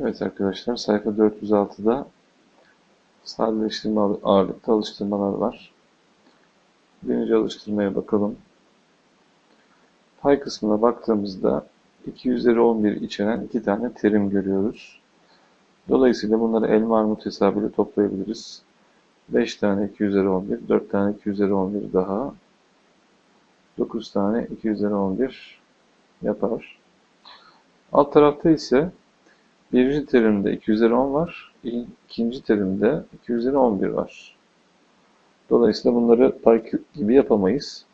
Evet arkadaşlar sayfa 406'da sadeleştirme ağırlıkta alıştırmalar var. Birinci alıştırmaya bakalım. Pay kısmına baktığımızda 2 üzeri 11 içeren iki tane terim görüyoruz. Dolayısıyla bunları elma armut hesabıyla toplayabiliriz. 5 tane 2 üzeri 11, 4 tane 2 üzeri 11 daha 9 tane 2 üzeri 11 yapar. Alt tarafta ise birinci terimde 2 üzeri 10 var. ikinci terimde 2 üzeri 11 var. Dolayısıyla bunları pay gibi yapamayız.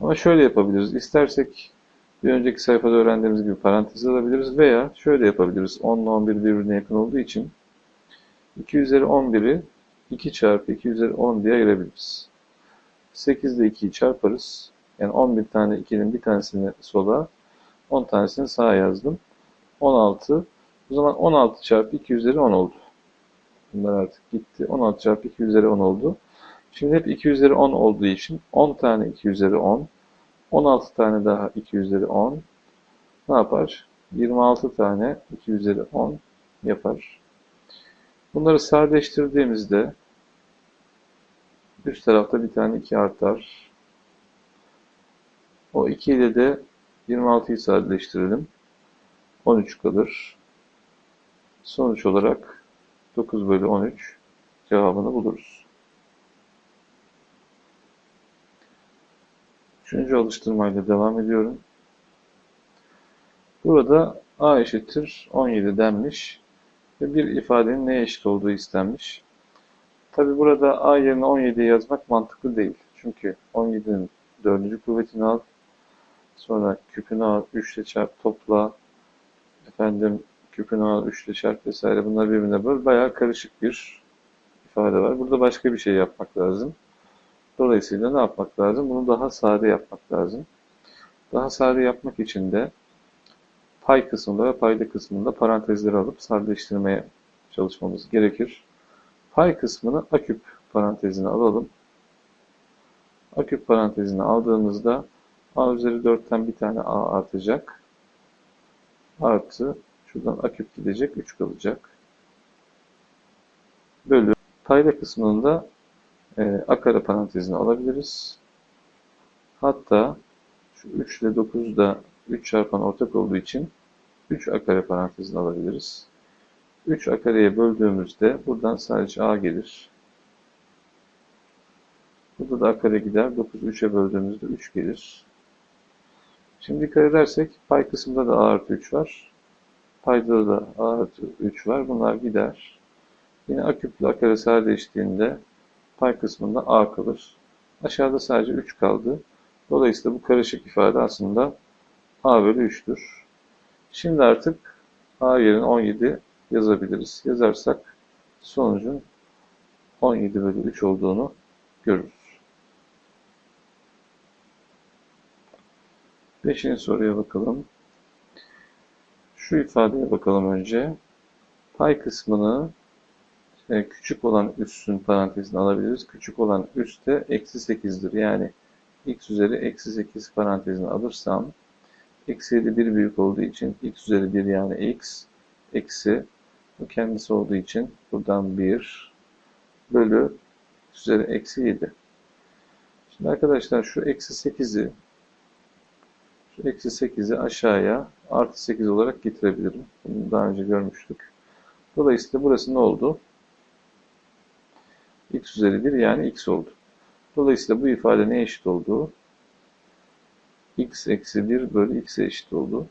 Ama şöyle yapabiliriz. İstersek bir önceki sayfada öğrendiğimiz gibi parantez alabiliriz veya şöyle yapabiliriz. 10 ile 11 birbirine yakın olduğu için 2 üzeri 11'i 2 çarpı 2 üzeri 10 diye ayırabiliriz. 8 ile 2'yi çarparız. Yani 11 tane 2'nin bir tanesini sola, 10 tanesini sağa yazdım. 16. O zaman 16 çarpı 2 üzeri 10 oldu. Bunlar artık gitti. 16 çarpı 2 üzeri 10 oldu. Şimdi hep 2 üzeri 10 olduğu için 10 tane 2 üzeri 10. 16 tane daha 2 üzeri 10. Ne yapar? 26 tane 2 üzeri 10 yapar. Bunları sadeleştirdiğimizde üst tarafta bir tane 2 artar. O 2 ile de 26'yı sadeleştirelim. 13 kalır. Sonuç olarak 9 bölü 13 cevabını buluruz. Üçüncü alıştırmayla devam ediyorum. Burada a eşittir 17 denmiş ve bir ifadenin neye eşit olduğu istenmiş. Tabi burada a yerine 17 yazmak mantıklı değil. Çünkü 17'nin dördüncü kuvvetini al, sonra küpünü al, 3 ile çarp topla, efendim al, 3 ile çarp vesaire bunlar birbirine böyle bayağı karışık bir ifade var. Burada başka bir şey yapmak lazım. Dolayısıyla ne yapmak lazım? Bunu daha sade yapmak lazım. Daha sade yapmak için de pay kısmında ve payda kısmında parantezleri alıp sadeleştirmeye çalışmamız gerekir. Pay kısmını a küp parantezine alalım. A küp parantezine aldığımızda a üzeri 4'ten bir tane a artacak. Artı şuradan a küp gidecek 3 kalacak. Bölü payda kısmında e, a kare parantezine alabiliriz. Hatta şu 3 ile 9 da 3 çarpan ortak olduğu için 3 a kare parantezine alabiliriz. 3 a kareye böldüğümüzde buradan sadece a gelir. Burada da a kare gider. 9 3'e böldüğümüzde 3 gelir. Şimdi dikkat edersek pay kısmında da a artı 3 var. Payda da a artı 3 var. Bunlar gider. Yine a küple a kare sadeleştiğinde pay kısmında a kalır. Aşağıda sadece 3 kaldı. Dolayısıyla bu karışık ifade aslında a bölü 3'tür. Şimdi artık a yerine 17 yazabiliriz. Yazarsak sonucun 17 bölü 3 olduğunu görürüz. Beşinci soruya bakalım. Şu ifadeye bakalım önce. Pay kısmını e, küçük olan üssün parantezine alabiliriz. Küçük olan üst de eksi 8'dir. Yani x üzeri eksi 8 parantezine alırsam eksi 7 bir büyük olduğu için x üzeri 1 yani x eksi bu kendisi olduğu için buradan 1 bölü üzeri eksi 7. Şimdi arkadaşlar şu eksi 8'i şu eksi 8'i aşağıya artı 8 olarak getirebilirim. Bunu daha önce görmüştük. Dolayısıyla burası ne oldu? x üzeri 1 yani x oldu. Dolayısıyla bu ifade neye eşit olduğu x eksi 1 bölü x'e eşit oldu.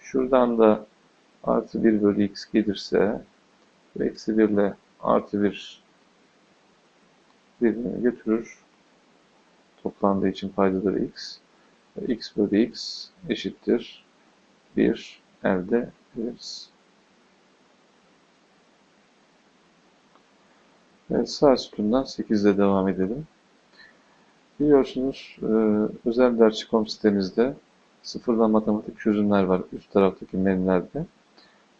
Şuradan da artı 1 bölü x gelirse eksi 1 ile artı 1 birbirini götürür. Toplandığı için paydaları x. X bölü x eşittir 1 elde ederiz. Evet, sağ sütundan 8 ile devam edelim. Biliyorsunuz e, özel dersçi.com sitemizde sıfırdan matematik çözümler var üst taraftaki menülerde.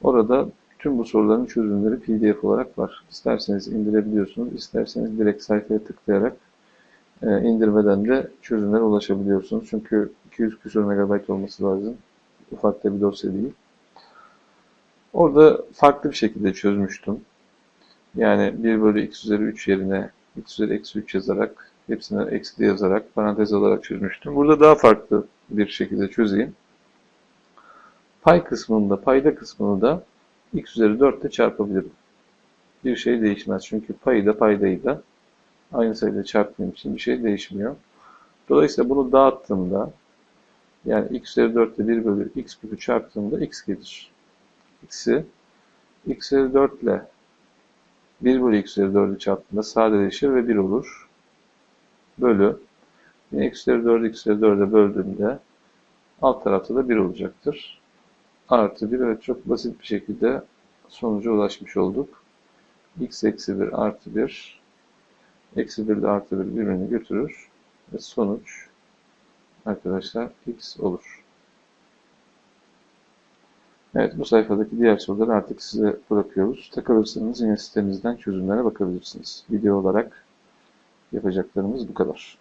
Orada tüm bu soruların çözümleri pdf olarak var. İsterseniz indirebiliyorsunuz, isterseniz direkt sayfaya tıklayarak e, indirmeden de çözümlere ulaşabiliyorsunuz. Çünkü 200 küsur megabayt olması lazım. Ufak da bir dosya değil. Orada farklı bir şekilde çözmüştüm. Yani 1 bölü x üzeri 3 yerine x üzeri eksi 3 yazarak, hepsine eksi yazarak, parantez alarak çözmüştüm. Burada daha farklı bir şekilde çözeyim. Pay kısmında, payda kısmını da x üzeri 4 ile çarpabilirim. Bir şey değişmez. Çünkü payı da paydayı da aynı sayıyla çarptığım için bir şey değişmiyor. Dolayısıyla bunu dağıttığımda yani x üzeri 4 ile 1 bölü x küpü çarptığımda x gelir. x'i x üzeri 4 ile 1 bölü x üzeri 4'ü çarptığında sadeleşir ve 1 olur. Bölü yine x üzeri 4'ü x üzeri 4'e böldüğümde alt tarafta da 1 olacaktır. Artı 1 evet çok basit bir şekilde sonuca ulaşmış olduk. x eksi 1 artı 1 eksi 1 ile artı 1 birbirini götürür ve sonuç arkadaşlar x olur. Evet bu sayfadaki diğer soruları artık size bırakıyoruz. Takılırsanız yine sitemizden çözümlere bakabilirsiniz. Video olarak yapacaklarımız bu kadar.